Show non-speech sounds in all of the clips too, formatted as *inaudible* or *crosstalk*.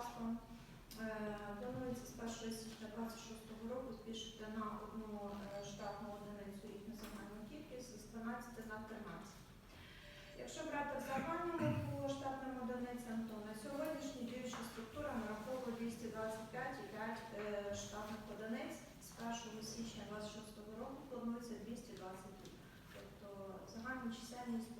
законодавством е, планується з 1 січня 26 року збільшити на одну е, штатну одиницю їх національну кількість з 12 на 13. Якщо брати в загальному по штатним одиницям, то на сьогоднішній діюча структура нараховує 225,5 е, штатних одиниць. З 1 січня 2026 року планується 220, Тобто загальна чисельність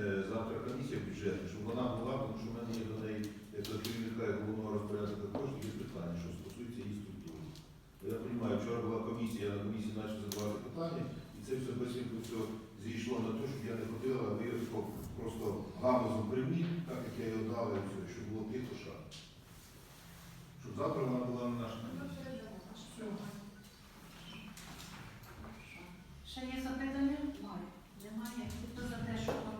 Е, завтра комісія бюджетна, щоб вона була, тому що в мене є до неї як до керівника і головного розпорядника коштів є питання, що стосується її структури. Я розумію, вчора була комісія, я на комісії почав задавати питання, і це все безпеку все зійшло на те, щоб я не ходила, а виявив просто гамузом приміг, так як я її дав, і все, щоб було тихо ша. Щоб завтра вона була на нашій комісії. Ще є запитання? national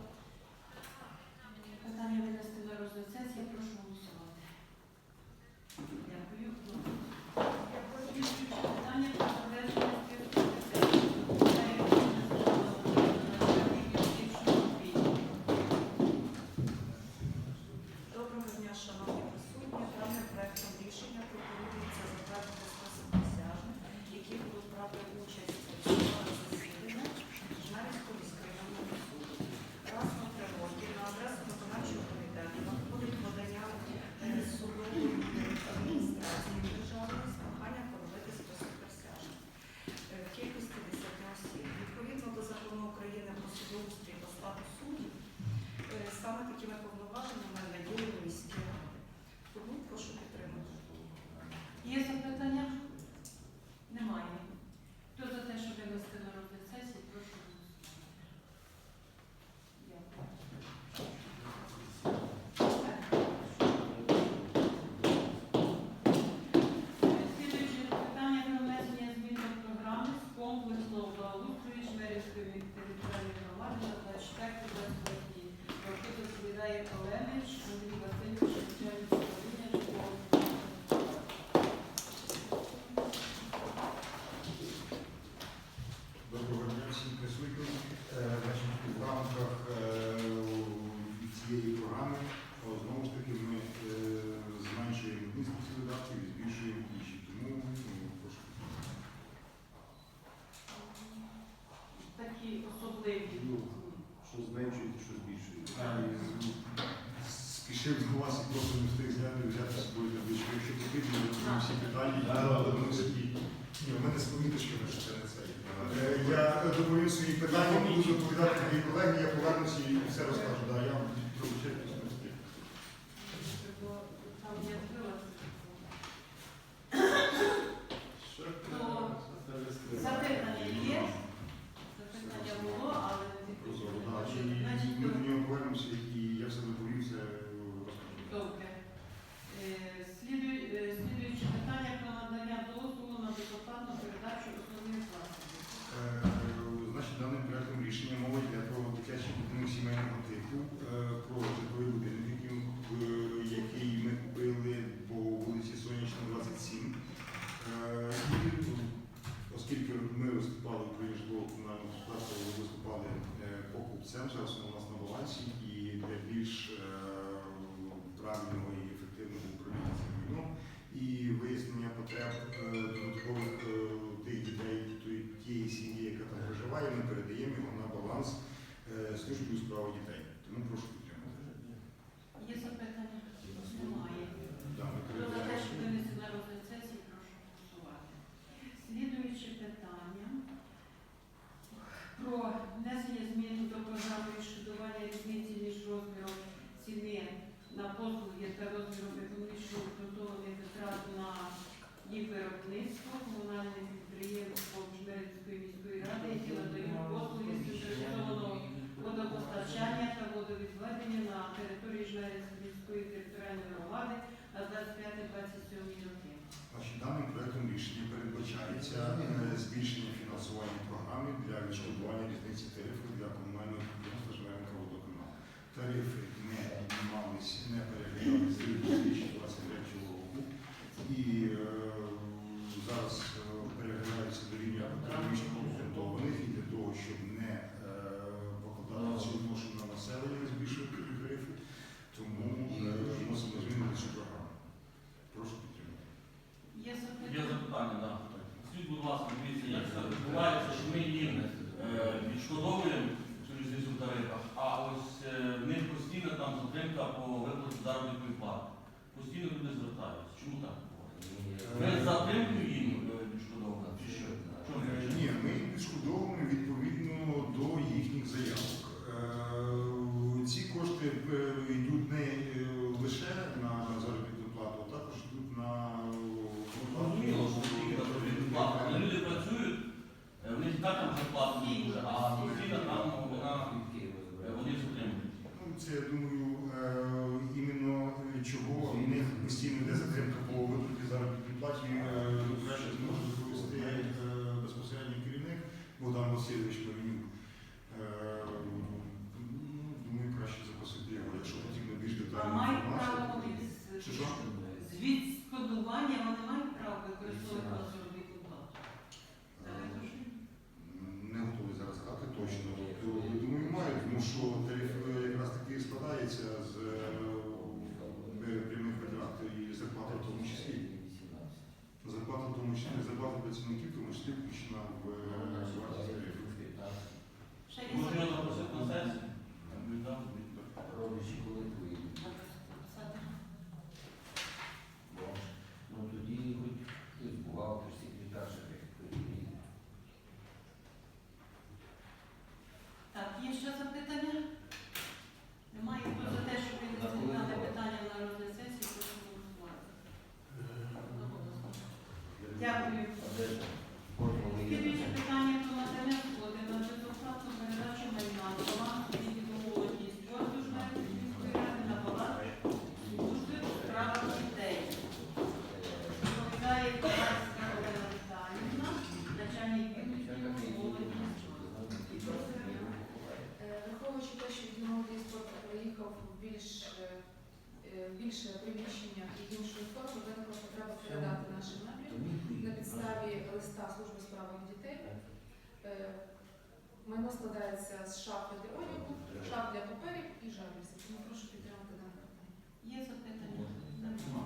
з шафи для одягу, шаф для паперів і жалюзі. Тому прошу підтримати дане питання. Є запитання? Нема.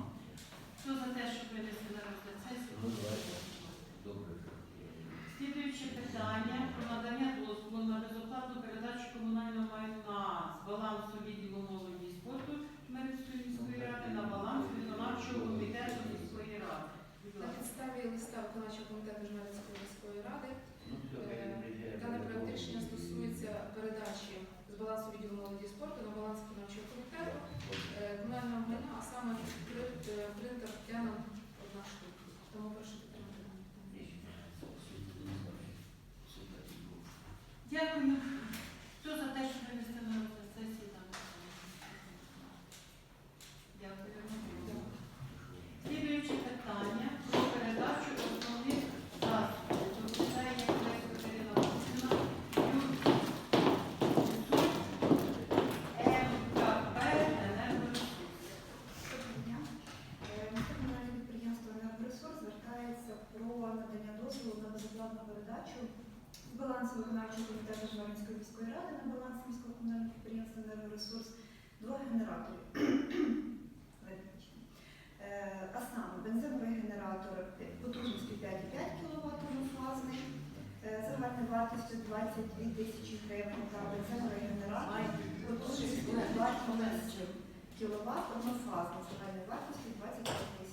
Хто за те, щоб винести на розгляд сесії, прошу голосувати. Добре. Слідуюче питання про надання дозволу на безоплатну передачу комунального майна з балансу відділу молоді і спорту Жмеринської міської ради на баланс виконавчого комітету міської ради. передачу з балансу виконавчого комітету Жмеринської міської ради на баланс міського комунального підприємства «Енергоресурс» двох генераторів. *clears throat* Виключно. Е, А саме бензиновий генератор потужністю 5,5 кВт однофазний, е, загальною вартістю 22 тисячі гривень та бензиновий генератор потужністю 20 кВт однофазний, загальною вартістю 25 тисяч гривень.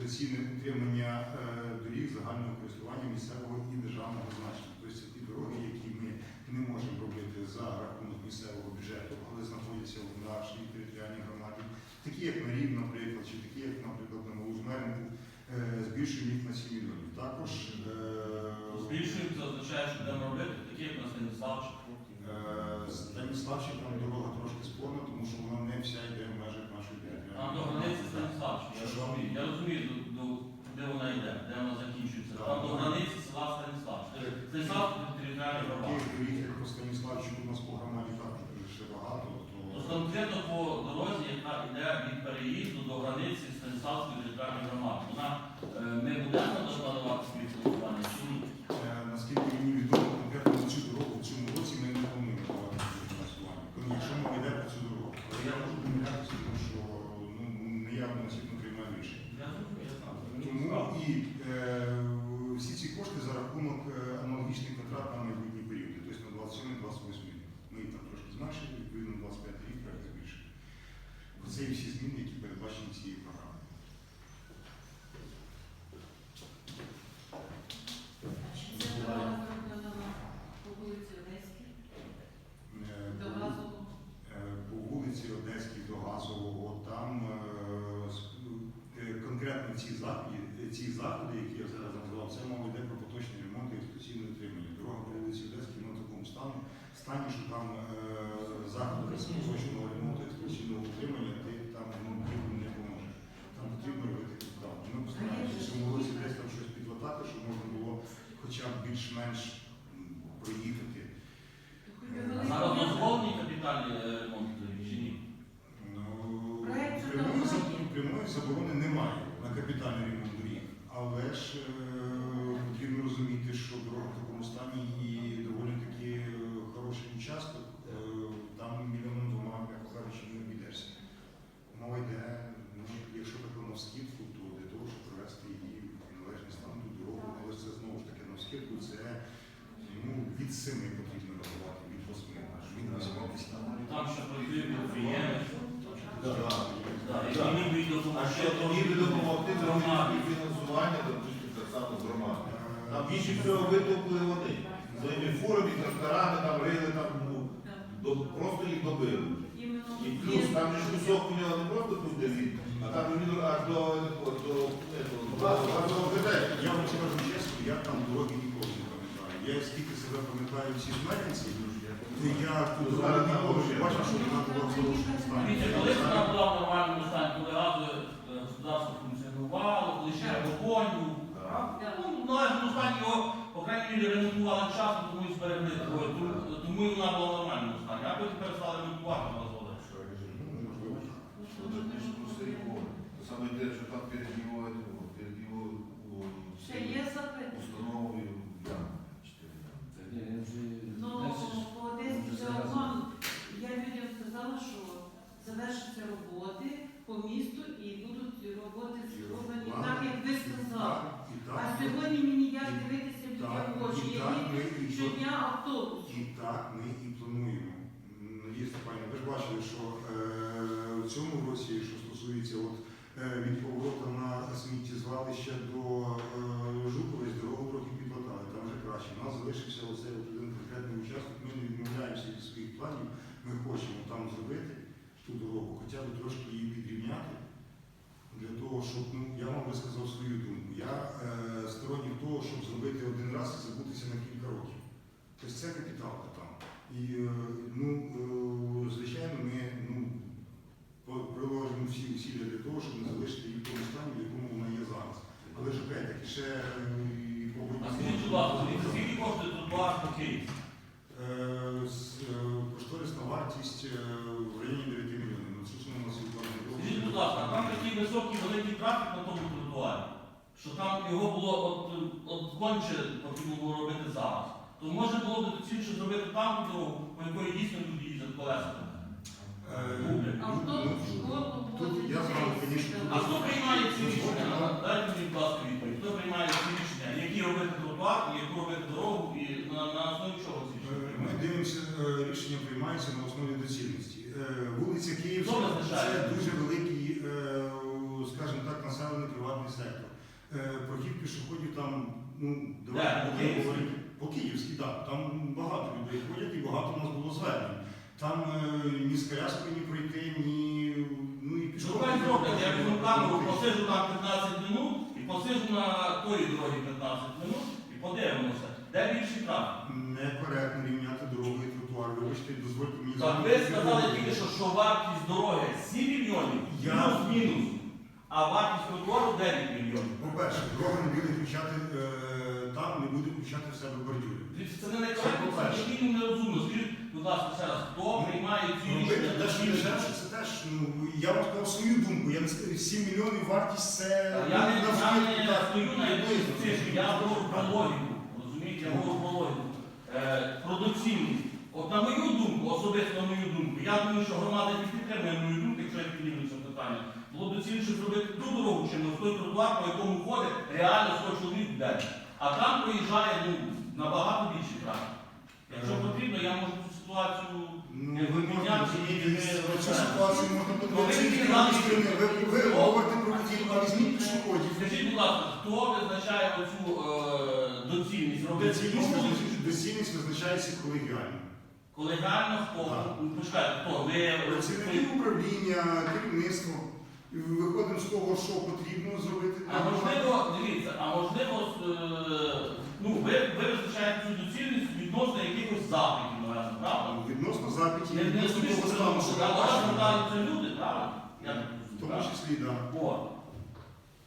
Експлуатаційне утримання е, доріг загального користування місцевого і державного значення. Тобто це ті дороги, які ми не можемо робити за рахунок місцевого бюджету, але знаходяться в нашій територіальній громаді, такі як на Рів, наприклад, чи такі, як, наприклад, на Малужмернику, е, збільшуємо їх на 7 мільйонів. Також е, Збільшуємо, це означає, що будемо робити, такі як на Станіславчих. е, Станіславщик там дорога трошки спорна, тому що вона не вся йде в межах нашої Там я розумію. Я розумію, до, до, де вона йде, де вона закінчується. Там до границі села Станіславське. Станіславське територіальна громада. Таких по Станіславчику, у нас по громаді також дуже багато. Тобто То... конкретно по дорозі, яка йде від переїзду до границі Станіславської територіальної громади. Вона, е, ми будемо докладувати співфінансування чи ні? Е, Наскільки мені відомо, конкретно на цю дорогу в цьому році ми не плануємо давати фінансування. Якщо мова йде про цю дорогу, але я можу помилятися, тому що 28 рік. Ми їх там трошки зменшили, відповідно, 25 рік проєкт збільшили. Це і всі зміни, які передбачені цією стані, що там е, заходи з поточного ремонту експлуатаційного утримання, ти там ну, нікому не поможеш. Там потрібно робити капітал. Ми постараємося в цьому році десь там щось підлатати, щоб можна було хоча б більш-менш проїхати. А зараз дозволені капітальні е, ремонти доріг чи ні? Ну, Проект же прямої, там заб- є. прямої заборони немає на капітальний ремонт доріг. Але ж е, потрібно розуміти, що дорога в такому стані і доволі таки е, хороший участок. Е, там мільйоном двома, м'яко кажучи, не обійдешся. Мова йде, ну, якщо так на вскидку, то для того, щоб привести її в належний стан ту дорогу, але це знову ж таки на вскидку, це ну, від семи потрібно рахувати, від восьми, аж від восьми десь там. Там ще працює підприємець, Да. так, Да. який міг би А допомогти. ще тоді би допомогти громаді. зробити фінансування, допустимо, так само з громади. Там більше всього витопили вони. Своїми фурами, тракторами, там рили, там, ну, до, просто їх добили. Іменно І плюс там же ж кусок у нього не просто тут де він, а там він аж до, Я вам скажу чесно, я там дороги ніколи не пам'ятаю. Я скільки себе пам'ятаю всі знайомці, я тут дороги ніколи не бачив, що вона була в хорошому стані. Коли вона була в нормальному стані, коли разу е, господарство функціонувало, коли ще. Ну, в належному стані його, по крайній мірі, ремонтували вчасно, тому і зберегли. Тому, і вона була в нормальному стані. А потім перестали ремонтувати, вона зводить. Можливо. Саме те, що там перед його, перед його Ще є запит. установою. Він Ну, по Одесі все одно, я людям сказала, що завершаться роботи по місту і будуть роботи зроблені так, як ви сказали. І А так, сьогодні мені як дивитися людям в очі, і так які ми і то- щодня автобус. І так ми і плануємо. М, Надія Степанівна, ви ж бачили, що е, в цьому році, що стосується от, від повороту на сміттєзвалище до е, Жуковець, дорогу трохи підлатали, там вже краще. У нас залишився оцей один конкретний участок, ми не відмовляємося від своїх планів, ми хочемо там зробити ту дорогу, хоча б трошки її підрівняти. Для того, щоб, ну, я вам висказав свою думку. Я е, сторонник того, щоб зробити один раз і забутися на кілька років. Тобто це капіталка там. І е, ну, е, звичайно, ми ну, по- приложимо всі для того, щоб не залишити її в тому стані, в якому вона є зараз. Але ж опять-таки ще е, і А скажіть, будь ласка, скільки коштує тротуар по Києві? Е, з- е, кошторисна вартість е, в районі 9 мільйонів. Ну, це сума на сьогодні. Скажіть, будь ласка, там такий високий великий трафік на тому тротуарі, що там його було от, от конче потрібно було робити зараз. То може було б доцільніше зробити там дорогу, по якої дійсно люди їздять колесами. Е, Автобус, ну, школу, Тут я з вами, звісно, А хто приймає ці рішення? Дайте мені, будь ласка, відповідь. Хто приймає ці рішення? Які робити тротуар, і яку робити дорогу, і на, на основі чого ці рішення Ми дивимося, е, рішення приймається на основі доцільності. Е, Вулиця Київська Хто визначає? це дуже великий, е, скажімо так, населений приватний сектор. Е, Прохід пішоходів там, ну, Де? давайте По будемо Київській? говорити. По Київській, так. Там багато людей ходять і багато у нас було звернень. Там е, ні з коляскою ні пройти, ні ну і Що пішоходів. хай зроблять? Я візьму камеру, посижу там 15 минут і посижу на тої дорогі 15 минут і подивимося, де більший трафік. Некоректно рівняти дороги і тротуар. Вибачте, дозвольте мені Так, ви сказали тільки що, що вартість дороги 7 мільйонів, Я- плюс-мінус, а вартість тротуару 9 мільйонів. По-перше, дорога не буде включати е, там, не буде включати в себе бордюри. Це не некоректно, це по-перше. який нерозумно. Скажіть, будь ласка, ще раз, хто приймає ці Робити рішення? те, що дешевше, це теж, ну, я вам сказав свою думку. Я не скажу, 7 мільйонів вартість це Я не, на я не так. стою на якоїсь цифрі, я говорю про логіку. Розумієте, я говорю про логіку. Е, про. От на мою думку, особисто на мою думку, я думаю, що громада не підтримує мою думку, якщо я підніму це питання. Було б доцільніше зробити ту дорогу, чим на той тротуар, по якому ходить реально 100 чоловік в день. А там проїжджає ну, набагато більше трафік. Якщо потрібно, я можу цю ситуацію Ну, Як ви ви можете підняли, розуміти, ви- цю ситуацію можна ви говорите про а візьміть пішоходів. Скажіть, будь ласка, хто визначає оцю е, доцільність Доцільність, визначається колегіально. Колегально хто? Так. Почекайте, хто? Ви Працівники управління, керівництво. Виходимо з того, що потрібно зробити А можливо, дивіться, а можливо, е, ну, ви, ви визначаєте цю доцільність відносно якихось запитів, правда? відносно запитів, Не, відносно того стану, що ми до звертаються люди, правда? Я так В тому числі, так. От.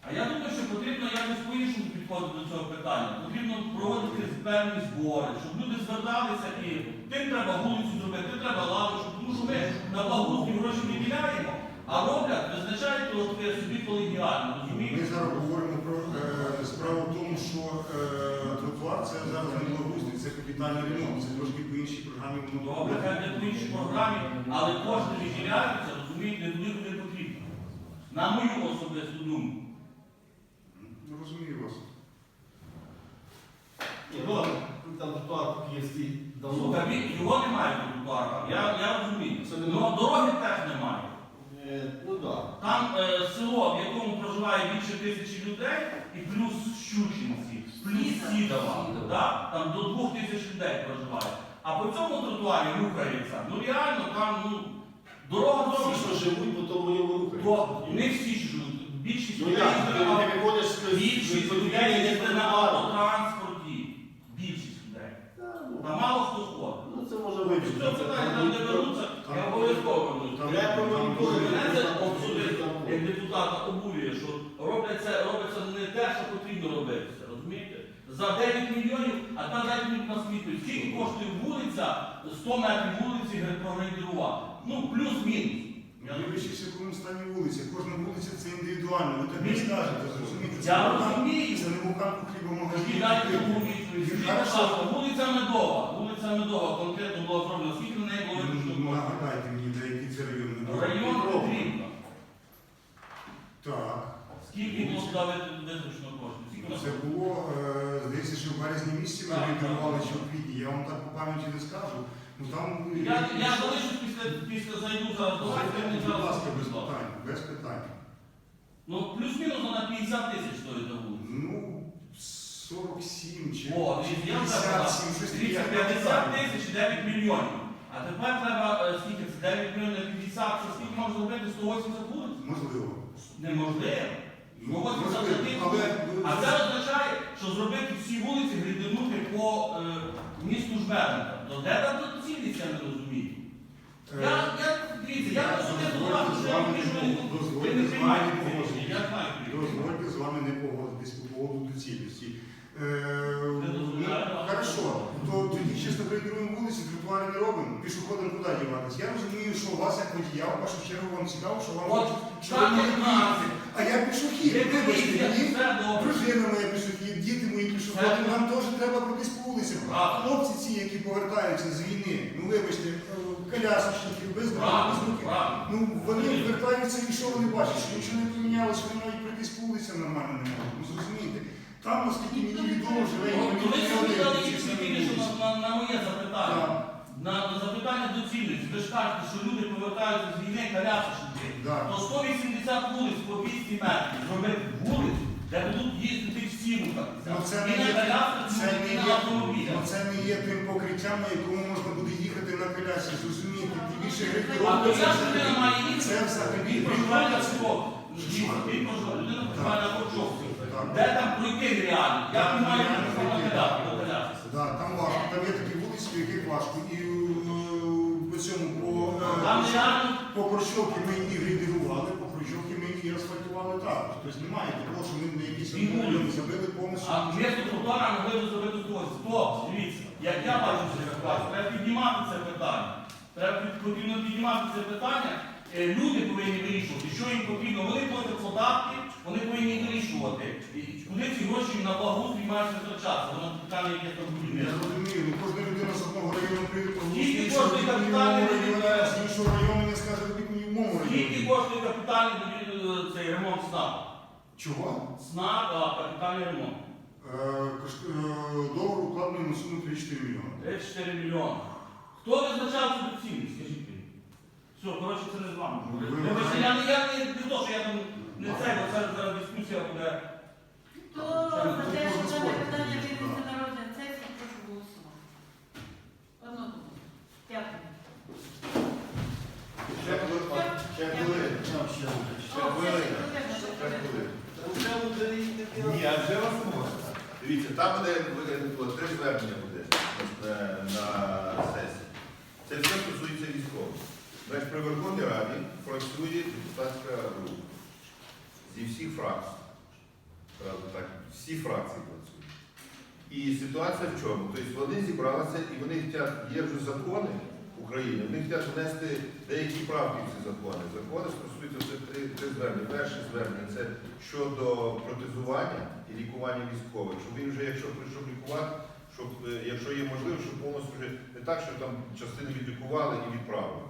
А я думаю, що потрібно якось по-іншому підходити до цього питання. Потрібно проводити певні збори, щоб люди зверталися і тим треба вулицю зробити, тим треба лавочку, тому що ми на благоустрій гроші не виділяємо, а роблять, визначають то таке собі колегіально, Ми зараз говоримо про е, справу в тому, що е, тротуар це зараз не капітальний ремонт. Це трошки по іншій програмі воно Добре, хай не по іншій програмі, але кошти виділяються, розумієте, туди куди потрібно. На мою особисту думку. Ну, Розумію вас. Ну, там тротуар поки є стій давно. Слухай, він- його немає на тротуарах, я, я розумію. Це не Ну, дороги теж немає. Е, Ну так. Там е, село, в якому проживає більше тисячі людей, і плюс Щучинці, плюс Сідова, да? там до двох тисяч людей проживає. А по цьому тротуарі рухається, ну реально там, ну, дорога дорога. Всі, що живуть, по тому йому рухають. Не всі ж живуть, більшість Ну людей їздить на- не виходиш з більшість людей їздить на автотранспорті. Більшість людей. Та мало хто ходить. Ну це може Що вивчити. питання там не беруться, я обов'язково обсудити, як депутата обурює, що робиться не те, що потрібно розумієте? За 9 мільйонів, а там дайте мені на відповідь, скільки коштує вулиця, 100 метрів вулиці прогрейдерувати. Ну, плюс-мінус. Я дивлюся, в якому стані вулиця. Кожна вулиця це індивідуально. Ви так не скажете, зрозумієте? Я розумію. Це не буханку Тоді дайте тому відповідь. Вулиця Медова, вулиця Медова конкретно була зроблена, скільки на неї було Ну, витрачено? Нагадайте мені, де який це район. не було. Район потрібно. Так. Скільки було? Скільки на Це було, е, здається, що в березні місяці ми відкривали, чи в квітні. Я вам так по пам'яті не скажу. Ну там Я, я залишусь після, після зайду до вас, Будь ласка, без питань, без питань. Ну, плюс-мінус на 50 тисяч стоїть на вулиці. Ну, 47 чи О, дивіться, я 57, щось таке. Дивіться, 50 пам'ятаю. тисяч 9 мільйонів. А тепер треба, е, скільки це 9 мільйонів на 50, це скільки можна зробити 180 вулиць? Можливо. Неможливо. Ну, 180 можливо, але А це означає, що зробити всі вулиці гридинути по е, місту Жмерника. То де там доцільність, я не розумію. е, Я, я, дивіться, я розумію, що ви не- ви не приймаєте. Я знаю, Дозвольте з вами не погодитись по поводу доцільності. Е, Не ну, дозволяю. Хорошо, то тоді чисто перейдруємо вулиці, тротуари не робимо, пішоходам куди діватись. Я розумію, що у вас як водія, в першу чергу вам цікаво, що вам От, що так, ви як їдете. А я пішохід, Ви вибачте, мені. Дружина моя пішохід, діти мої пішоходи, нам теж треба пройтись по вулицям. Хлопці ці, які повертаються з війни, ну вибачте, е, колясочники, без без руки. Ну, вони вертаються і що вони бачать, що нічого не помінялося, вони навіть пройтись по вулицям нормально не можуть. Ну зрозумійте. Там, наскільки мені відомо, живе Ви на, на моє запитання. Так. На, запитання доцільності. Ви ж кажете, що люди повертаються з війни колясочники. Да. То 180 вулиць по 200 метрів зробити вулиць, де будуть їздити всі рухатися. Ну, це і не на є- Це і не на є, автомобілях. ну, це не є тим покриттям, на якому можна буде їхати на колясі. Зрозумійте, ті більше А грифіровки. то ця ж людина має їхати. Це взагалі Він проживає на це-. Він проживає, людина проживає на Корчовці. Так. Де там пройти нереально? Як він має Реально пройти до? Да, там важко, там є такі яких важко. І е, по цьому, по, е, Корчовки ми і грейдерували, по Корчовки ми і асфальтували також. Тобто немає такого, що ми на якісь Він забили повністю. А місто тротуара могли зробити когось. Стоп, дивіться, як я бачу цю ситуацію, треба піднімати це питання. Треба потрібно піднімати це питання. Е, Люди повинні вирішувати, що їм потрібно. Вони платять податки, вони повинні вирішувати. І Куди ці гроші на благоустрій мають витрачатися? Воно питання, яке там Я Скільки коштує капітальний іншого району не скаже, в моєму Скільки районі. коштує капітальний будів- цей ремонт СНАП? Чого? СНАП, а капітальний ремонт. Е, кошт- е, Договор укладений на суму 3-4 мільйони. 34 мільйони. Хто визначав цю доцільність, скажіть мені? Все, коротше, це не з вами. Ви- Вибачте, я не, я не, не то, що я там не це, бо це зараз дискусія буде. То за те, що дане питання винесе на Дякую. Ще були. Ще були. Ще були. Ще були. Ні, а вже вас можна. Дивіться, там буде три звернення буде на сесії. Це все стосується військових. Значить, При Верховній Раді працює депутатська група зі всіх фракцій. Так, всі фракції працюють. І ситуація в чому? Тобто вони зібралися і вони хочуть, є вже закони України, вони хочуть внести деякі правки в ці закони. Закони стосуються це три, три звернення. Перше звернення це щодо протезування і лікування військових. Щоб він вже, якщо прийшов лікувати, щоб, е, якщо є можливість, щоб повністю вже не так, що там частини відлікували і відправили.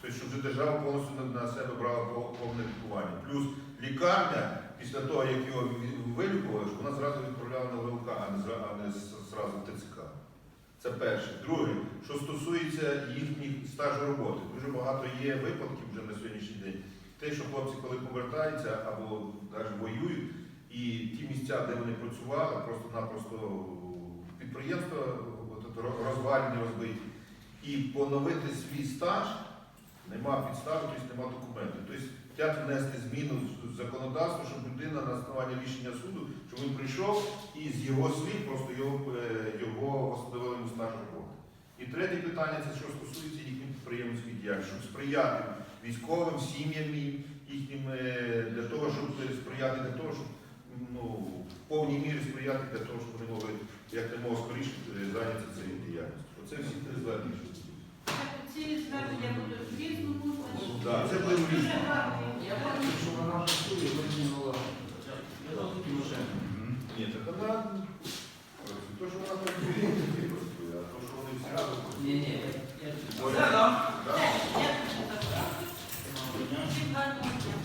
Тобто, щоб вже держава повністю на, себе брала пов- повне лікування. Плюс лікарня, після того, як його вилікували, щоб вона зразу відправляла на ВЛК, а не, зразу в ТЦК. Це перше. Друге, що стосується їхніх стажу роботи. Дуже багато є випадків вже на сьогоднішній день. Те, що хлопці, коли повертаються або навіть воюють, і ті місця, де вони працювали, просто-напросто підприємства розвалені, розбиті. І поновити свій стаж нема підстави, тобто нема документів. Тобто хочуть внести зміну в законодавство, щоб людина на основанні рішення суду, щоб він прийшов і з його слів просто його, е, його йому стаж роботи. І третє питання це що стосується їхньої підприємницької діяльності, щоб сприяти військовим сім'ям їхнім е, для того, щоб сприяти для того, щоб ну, в повній мірі сприяти для того, щоб вони могли як не скоріше зайнятися цією діяльністю. Оце всі три звернення. Цілі звернення будуть в різному. Так, ну, це буде в різному. Я бачу, що вона працює, викинула. Я там тут вже. Ні, так вона... То, що вона працює, не працює, а то, що вони всі разом. Ні, ні, я тут. Я тут. Я тут. Я тут.